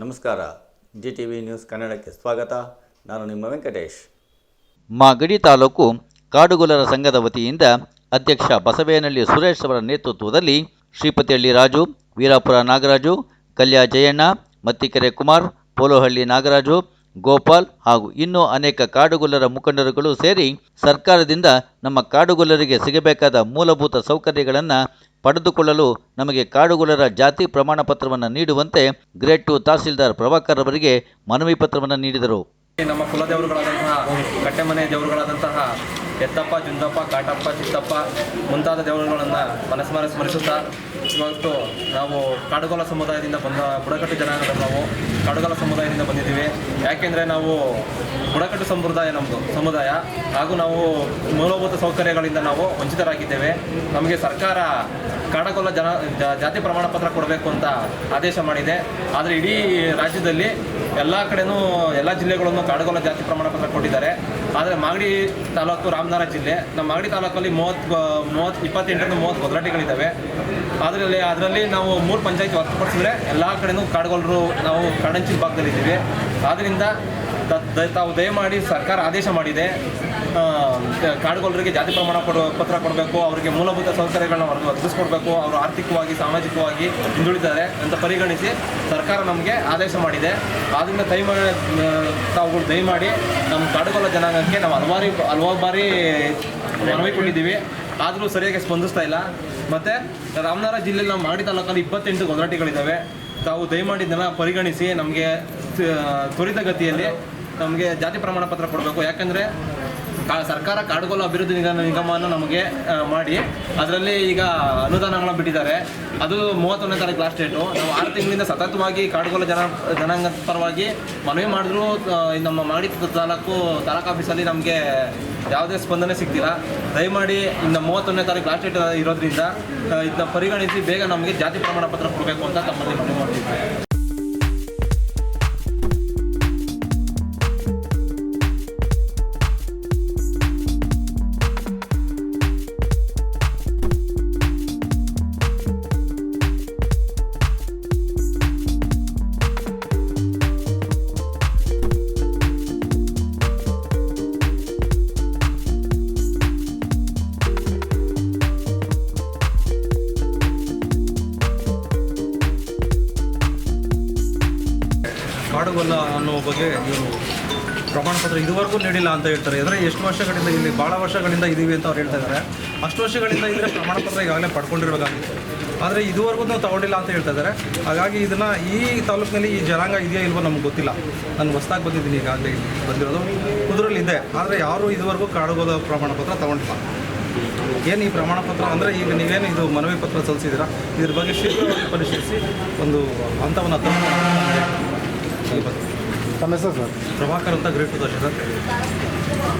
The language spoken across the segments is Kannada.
ನಮಸ್ಕಾರ. ಜಿ ಟಿ ವಿ ನ್ಯೂಸ್ ಕನ್ನಡಕ್ಕೆ ಸ್ವಾಗತ. ನಾನು ನಿಮ್ಮ ವೆಂಕಟೇಶ್. ಮಾಗಡಿ ತಾಲೂಕು ಕಾಡುಗುಲರ ಸಂಘದ ವತಿಯಿಂದ ಅಧ್ಯಕ್ಷ ಬಸವೇನಹಳ್ಳಿ ಸುರೇಶ್ ಅವರ ನೇತೃತ್ವದಲ್ಲಿ ಶ್ರೀಪತಿಹಳ್ಳಿ ರಾಜು, ವೀರಾಪುರ ನಾಗರಾಜು ಕಲ್ಯಾ ಜಯಣ್ಣ ಮತ್ತಿಕೆರೆ ಕುಮಾರ್, ಪೋಲೋಹಳ್ಳಿ ನಾಗರಾಜು ಗೋಪಾಲ್ ಹಾಗೂ ಇನ್ನೂ ಅನೇಕ ಕಾಡುಗೊಲ್ಲರ ಮುಖಂಡರುಗಳು ಸೇರಿ ಸರ್ಕಾರದಿಂದ ನಮ್ಮ ಕಾಡುಗೊಲ್ಲರಿಗೆ ಸಿಗಬೇಕಾದ ಮೂಲಭೂತ ಸೌಕರ್ಯಗಳನ್ನು ಪಡೆದುಕೊಳ್ಳಲು ನಮಗೆ ಕಾಡುಗೊಲ್ಲರ ಜಾತಿ ಪ್ರಮಾಣ ಪತ್ರವನ್ನು ನೀಡುವಂತೆ ಗ್ರೇಡ್ ಟು ತಹಸೀಲ್ದಾರ್ ಪ್ರಭಾಕರ್ ಅವರಿಗೆ ಮನವಿ ಪತ್ರವನ್ನು ನೀಡಿದರು. ನಮ್ಮ ಕುಲದೇವರುಗಳಾದಂತಹ ಕಟ್ಟೆಮನೆ ದೇವರುಗಳಾದಂತಹ ಎತ್ತಪ್ಪ, ಜುಂದಪ್ಪ, ಕಾಟಪ್ಪ, ಚಿತ್ತಪ್ಪ ಮುಂತಾದ ದೇವರುಗಳನ್ನು ಮನಸ್ಮರ ಸ್ಮರಿಸುತ್ತಾ ಇವತ್ತು ನಾವು ಕಾಡುಗೋಲ ಸಮುದಾಯದಿಂದ ಬಂದ ಬುಡಕಟ್ಟು ಜನಾಂಗದ ನಾವು ಕಾಡುಗೋಲ ಸಮುದಾಯದಿಂದ ಬಂದಿದ್ದೀವಿ. ಯಾಕೆಂದರೆ ನಾವು ಬುಡಕಟ್ಟು ಸಂಪ್ರದಾಯ ನಮ್ಮದು ಸಮುದಾಯ. ಹಾಗೂ ನಾವು ಮೂಲಭೂತ ಸೌಕರ್ಯಗಳಿಂದ ನಾವು ವಂಚಿತರಾಗಿದ್ದೇವೆ. ನಮಗೆ ಸರ್ಕಾರ ಕಾಡಗೊಲ್ಲ ಜನ ಜಾತಿ ಪ್ರಮಾಣ ಪತ್ರ ಕೊಡಬೇಕು ಅಂತ ಆದೇಶ ಮಾಡಿದೆ. ಆದರೆ ಇಡೀ ರಾಜ್ಯದಲ್ಲಿ ಎಲ್ಲ ಕಡೆನೂ, ಎಲ್ಲ ಜಿಲ್ಲೆಗಳನ್ನು ಕಾಡಗೊಲ್ಲ ಜಾತಿ ಪ್ರಮಾಣ ಪತ್ರ ಕೊಟ್ಟಿದ್ದಾರೆ. ಆದರೆ ಮಾಗಡಿ ತಾಲೂಕು ರಾಮನಗರ ಜಿಲ್ಲೆ, ನಮ್ಮ ಮಾಗಡಿ ತಾಲೂಕಲ್ಲಿ ಮೂವತ್ತು ಮೂವತ್ತು, ಇಪ್ಪತ್ತೆಂಟರಿಂದ ಮೂವತ್ತು ಗೊದರಾಟಿಗಳಿದ್ದಾವೆ ಅದರಲ್ಲಿ ಅದರಲ್ಲಿ ನಾವು ಮೂರು ಪಂಚಾಯತ್ ಹೊರತುಪಡಿಸಿದ್ರೆ ಎಲ್ಲ ಕಡೆನೂ ಕಾಡುಗೊಲ್ಲರು ನಾವು ಕಡಂಚಿನ ಭಾಗದಲ್ಲಿದ್ದೀವಿ. ಆದ್ದರಿಂದ ತಾವು ದಯಮಾಡಿ ಸರ್ಕಾರ ಆದೇಶ ಮಾಡಿದೆ. ಆ, ಕಾಡುಗೊಲ್ಲರಿಗೆ ಜಾತಿ ಪ್ರಮಾಣ ಪತ್ರ ಕೊಡಬೇಕು ಅವರಿಗೆ ಮೂಲಭೂತ ಸೌಕರ್ಯಗಳನ್ನ ಒದಗಿಸ್ಕೊಡ್ಬೇಕು ಅವರು ಆರ್ಥಿಕವಾಗಿ ಸಾಮಾಜಿಕವಾಗಿ ಹಿಂದುಳಿದ್ದಾರೆ ಅಂತ ಪರಿಗಣಿಸಿ ಸರ್ಕಾರ ನಮಗೆ ಆದೇಶ ಮಾಡಿದೆ. ಆದ್ದರಿಂದ ದಯಮಾಡಿ ತಾವುಗಳು ದಯಮಾಡಿ ನಮ್ಮ ಕಾಡುಗೊಲ್ಲ ಜನಾಂಗಕ್ಕೆ ನಾವು ಹಲವಾರು ಹಲವಾರು ಬಾರಿ ಮನವಿ ಕೊಟ್ಟಿದ್ದೀವಿ ಆದರೂ ಸರಿಯಾಗಿ ಸ್ಪಂದಿಸ್ತಾ ಇಲ್ಲ. ಮತ್ತು ರಾಮನಗರ ಜಿಲ್ಲೆಯಲ್ಲಿ ನಾವು ಮಾಡಿ ತಾಲೂಕಲ್ಲಿ ಇಪ್ಪತ್ತೆಂಟು ಗೊದರಾಟಿಗಳಿದ್ದಾವೆ ತಾವು ದಯಮಾಡಿದ್ದನ್ನು ಪರಿಗಣಿಸಿ ನಮಗೆ ತ್ವರಿತಗತಿಯಲ್ಲಿ ನಮಗೆ ಜಾತಿ ಪ್ರಮಾಣ ಪತ್ರ ಕೊಡಬೇಕು. ಯಾಕಂದರೆ ಸರ್ಕಾರ ಕಾಡುಗೊಲ್ಲ ಅಭಿವೃದ್ಧಿ ನಿಗಮ ನಿಗಮವನ್ನು ನಮಗೆ ಮಾಡಿ, ಅದರಲ್ಲಿ ಈಗ ಅನುದಾನಗಳನ್ನು ಬಿಟ್ಟಿದ್ದಾರೆ. ಅದು ಮೂವತ್ತೊಂದನೇ ತಾರೀಕು ಲಾಸ್ಟ್ ಡೇಟು ನಾವು ಆರು ತಿಂಗಳಿಂದ ಸತತವಾಗಿ ಕಾಡುಗೊಲ್ಲ ಜನ, ಜನಾಂಗ ಪರವಾಗಿ ಮನವಿ ಮಾಡಿದ್ರು. ನಮ್ಮ ಮಾಡಿ ತಾಲೂಕು ತಾಲೂಕು ಆಫೀಸಲ್ಲಿ ನಮಗೆ ಯಾವುದೇ ಸ್ಪಂದನೆ ಸಿಗ್ತಿಲ್ಲ. ದಯಮಾಡಿ ಇನ್ನು ಮೂವತ್ತೊಂದನೇ ತಾರೀಕು ಲಾಸ್ಟ್ ಡೇಟ್ ಇರೋದ್ರಿಂದ ಇದನ್ನ ಪರಿಗಣಿಸಿ ಬೇಗ ನಮಗೆ ಜಾತಿ ಪ್ರಮಾಣ ಪತ್ರ ಕೊಡಬೇಕು ಅಂತ ತಮ್ಮಲ್ಲಿ ಮನವಿ ಮಾಡ್ತಿದ್ವಿ. ಕಾಡುಗೊಲ್ಲ ಅನ್ನೋ ಬಗ್ಗೆ ಇವರು ಪ್ರಮಾಣ ಪತ್ರ ಇದುವರೆಗೂ ನೀಡಿಲ್ಲ ಅಂತ ಹೇಳ್ತಾರೆ. ಅಂದರೆ ಎಷ್ಟು ವರ್ಷಗಳಿಂದ ಇಲ್ಲಿ ಭಾಳ ವರ್ಷಗಳಿಂದ ಇದ್ದೀವಿ ಅಂತ ಅವ್ರು ಹೇಳ್ತಾ ಇದ್ದಾರೆ ಅಷ್ಟು ವರ್ಷಗಳಿಂದ ಇದ್ರೆ ಪ್ರಮಾಣ ಪತ್ರ ಈಗಾಗಲೇ ಪಡ್ಕೊಂಡಿರ್ಬೇಕಾಗಿತ್ತು. ಆದರೆ ಇದುವರೆಗೂ ನಾವು ತಗೊಂಡಿಲ್ಲ ಅಂತ ಹೇಳ್ತಾ ಇದ್ದಾರೆ ಹಾಗಾಗಿ ಇದನ್ನು ಈ ತಾಲೂಕಿನಲ್ಲಿ ಈ ಜನಾಂಗ ಇದೆಯಾ ಇಲ್ವೋ ನಮ್ಗೆ ಗೊತ್ತಿಲ್ಲ. ನಾನು ಹೊಸ್ದಾಗಿ ಬಂದಿದ್ದೀನಿ ಈಗಾಗಲೇ ಬಂದಿರೋದು. ಕುದುರಲ್ಲಿ ಇದೆ. ಆದರೆ ಯಾರೂ ಇದುವರೆಗೂ ಕಾಡುಗೋದ ಪ್ರಮಾಣ ಪತ್ರ ತಗೊಂಡಿಲ್ಲ. ಏನು ಈ ಪ್ರಮಾಣ ಪತ್ರ ಅಂದರೆ ಈಗ ನೀವೇನು ಇದು ಮನವಿ ಪತ್ರ ಸಲ್ಲಿಸಿದ್ದೀರಾ? ಇದ್ರ ಬಗ್ಗೆ ಶೀಘ್ರವಾಗಿ ಪರಿಶೀಲಿಸಿ ಒಂದು ಹಂತವನ್ನು ತಮ್ಮ ತಮ್ಮ ಹೆಸರು ಸರ್? ಪ್ರಭಾಕರ್ ಅಂತ great sir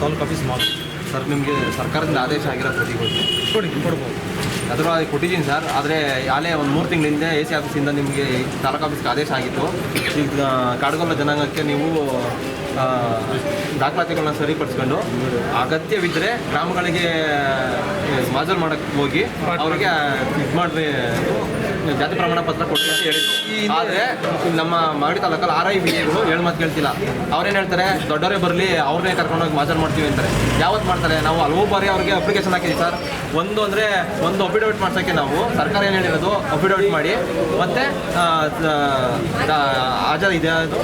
taluk office mall sir ನಿಮಗೆ ಸರ್ಕಾರದಿಂದ ಆದೇಶ ಆಗಿರೋ ಪ್ರತಿ ಕೊಡಿ ಕೊಡ್ಬೋದು. ಅದರ ಕೊಟ್ಟಿದ್ದೀನಿ ಸರ್ ಆದರೆ ಆಲೇ ಒಂದು ಮೂರು ತಿಂಗಳಿಂದ ಎ ಸಿ ಆಫೀಸಿಂದ ನಿಮಗೆ ತಾಲೂಕು ಆಫೀಸ್ಗೆ ಆದೇಶ ಆಗಿತ್ತು. ಈಗ ಕಾಡುಗೊಲ್ಲ ಜನಾಂಗಕ್ಕೆ ನೀವು ಆ, ದಾಖಲಾತಿಗಳನ್ನ ಸರಿಪಡಿಸ್ಕೊಂಡು ಅಗತ್ಯವಿದ್ದರೆ ಗ್ರಾಮಗಳಿಗೆ ಮಾಜಲ್ ಮಾಡಕ್ಕೆ ಹೋಗಿ ಅವರಿಗೆ ಇದು ಮಾಡ್ರಿ. ಜಾತಿ ಪ್ರಮಾಣ ಪತ್ರ ಕೊಡಿ ಅಂತ ಹೇಳಿದ್ರು. ಆದರೆ ನಮ್ಮ ಮಾಗಡಿ ತಾಲೂಕಲ್ಲಿ ಆರ್ ಐ ಬಿ ಎಗಳು ಹೇಳಿ ಮಾತು ಕೇಳ್ತಿಲ್ಲ. ಅವ್ರೇನು ಹೇಳ್ತಾರೆ, ದೊಡ್ಡವರೇ ಬರಲಿ, ಅವ್ರನ್ನೇ ಕರ್ಕೊಂಡೋಗಿ ಮಾಜರ್ ಮಾಡ್ತೀವಿ ಅಂತಾರೆ. ಯಾವತ್ತು ಮಾಡ್ತಾರೆ? ನಾವು ಹಲವು ಬಾರಿ ಅವ್ರಿಗೆ ಅಪ್ಲಿಕೇಶನ್ ಹಾಕಿದ್ದೀವಿ ಸರ್. ಒಂದು ಅಂದರೆ ಒಂದು ಅಫಿಡವಿಟ್ ಮಾಡ್ಸೋಕ್ಕೆ ನಾವು ಸರ್ಕಾರ ಏನು ಹೇಳಿರೋದು ಅಫಿಡವಿಟ್ ಮಾಡಿ. ಮತ್ತು ಹಾಜರು ಇದೆ ಅದು.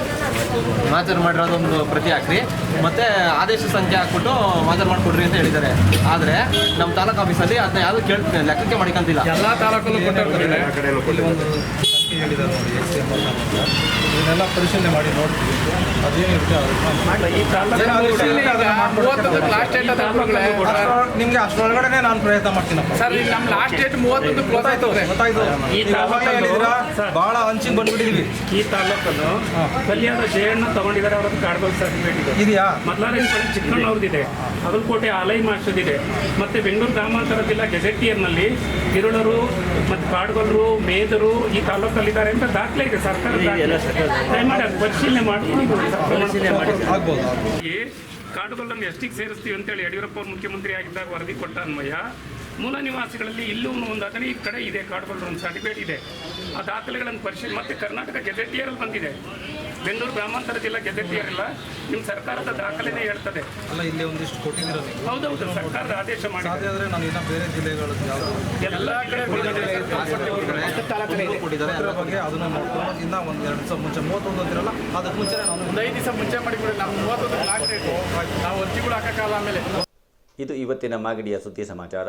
ಮಾಜರ್ ಮಾಡಿರೋದು ಒಂದು ಪ್ರತಿ ಹಾಕ್ರಿ ಮತ್ತು ಆದೇಶ ಸಂಖ್ಯೆ ಹಾಕ್ಬಿಟ್ಟು ಮಾಜರ್ ಮಾಡಿಕೊಡ್ರಿ ಅಂತ ಹೇಳಿದ್ದಾರೆ. ಆದರೆ ನಮ್ಮ ತಾಲೂಕು ಆಫೀಸಲ್ಲಿ ಅದನ್ನ ಯಾರು ಕೇಳ್ತೀನಿ ಲೆಕ್ಕಕ್ಕೆ ಮಾಡಿಕೊಂತಿಲ್ಲ ಎಲ್ಲ ತಾಲೂಕಲ್ಲೂ ಇಲ್ಲಿ ಒಂದು ಸಂಖ್ಯೆ ಹೇಳಿದ್ದಾರೆ ನೋಡಿ ಎಕ್ಸ್ ಎಂ ಇದನ್ನೆಲ್ಲ ಪರಿಶೀಲನೆ ಮಾಡಿ ನೋಡ್ತೀವಿ. ಅದೇನಿರುತ್ತೆ ನಿಮಗೆ ಅಷ್ಟರೊಳಗಡೆ ನಾನು ಪ್ರಯತ್ನ ಮಾಡ್ತೀನಪ್ಪ. ಸರ್ ಈಗ ನಮ್ಮ ಲಾಸ್ಟ್ ಡೇಟ್ ಮೂವತ್ತೊಂದು ಕ್ಲೋಸ್ ಆಯ್ತು ಗೊತ್ತಾಯ್ತು. ಈ ಹಂಚಿಗೆ ತಾಲೂಕನ್ನು ಕಲ್ಯಾಣ ಜಯಣ್ಣ ತಗೊಂಡಿದ್ದಾರೆ ಅವ್ರದ್ದು ಕಾರ್ಡ್ಗೋಲ್ ಸರ್ಟಿಫಿಕೇಟ್ ಇದೆ. ಇದೆಯಾ? ಮೊದಲಾರೆ ಚಿಕ್ಕಣ್ಣವ್ರದ್ದಿದೆ ಅಗಲಕೋಟೆ ಆಲೈ ಮಾಸ್ಟರ್ದಿದೆ. ಮತ್ತೆ ಬೆಂಗಳೂರು ಗ್ರಾಮಾಂತರ ಜಿಲ್ಲಾ ಗೆಜೆಟಿಯರ್ನಲ್ಲಿ ತಿರುಳರು ಮತ್ತು ಕಾಡ್ಗೊಲ್ಲರು ಮೇದರು ಈ ತಾಲೂಕಲ್ಲಿದ್ದಾರೆ ಅಂತ ದಾಖಲೆ ಇದೆ ಸರ್ಕಾರ ದಯಮಾಡಿ ಅದು ಪರಿಶೀಲನೆ ಮಾಡಿ ನೀವು. ಈ ಎಷ್ಟಿಗೆ ಸೇರಿಸ್ತೀವಿ ಅಂತೇಳಿ ಯಡಿಯೂರಪ್ಪ ಅವರು ಮುಖ್ಯಮಂತ್ರಿ ಆಗಿದ್ದಾಗ ವರದಿ ಕೊಟ್ಟ ಅನ್ವಯ ಮೂಲ ನಿವಾಸಿಗಳಲ್ಲಿ ಇಲ್ಲೂ ಒಂದು ಹದಿನೈದು ಕಡೆ ಇದೆ ಕಾಡುಗಳು ಒಂದು ಸರ್ಟಿಫಿಕೇಟ್ ಇದೆ. ಆ ದಾಖಲೆಗಳನ್ನು ಪರಿಶೀಲನೆ ಮತ್ತೆ ಕರ್ನಾಟಕ ಗೆಜೆಟಿಯರಲ್ಲಿ ಬಂದಿದೆ. ಬೆಂಗಳೂರು ಗ್ರಾಮಾಂತರ ಜಿಲ್ಲಾ ಗೆಜೆಟಿಯರ್ ಇಲ್ಲ ನಿಮ್ಮ ಸರ್ಕಾರದ ದಾಖಲೆನೇ ಹೇಳ್ತದೆ. ಅಲ್ಲ ಇಲ್ಲಿ ಒಂದಿಷ್ಟು ಕೊಟ್ಟಿದ್ದೀರ ನೀವು. ಹೌದೌದು ಸರ್ಕಾರದ ಆದೇಶ ಮಾಡಿ ಸಾಧ್ಯ ಆದರೆ ನಾನು ಇನ್ನು ಬೇರೆ ಜಿಲ್ಲೆಗಳು ಯಾವುದು ಎಲ್ಲ ಕಡೆ ಕೊಟ್ಟಿದ್ದಾರೆ. ಅದರ ಬಗ್ಗೆ ಅದನ್ನು ನೋಡ್ಕೊಂಡು ಇನ್ನ ಒಂದು ಎರಡು ದಿವಸ ಮುಂಚೆ ಮೂವತ್ತೊಂದು ಅಂತಿರಲ್ಲ ಅದಕ್ಕೆ ಮುಂಚೆ ನಾನು ಒಂದು ಐದು ದಿವಸ ಮುಂಚೆ ಮಾಡಿಬಿಡಿ ನಾವು ಮೂವತ್ತೊಂದು ಹಾಕಬೇಕು ನಾವು ಒತ್ತಿಗಳು ಹಾಕೋಕ್ಕಾಗಲ್ಲ ಆಮೇಲೆ. ಇದು ಇವತ್ತಿನ ಮಾಗಡಿಯ ಸುದ್ದಿ ಸಮಾಚಾರ.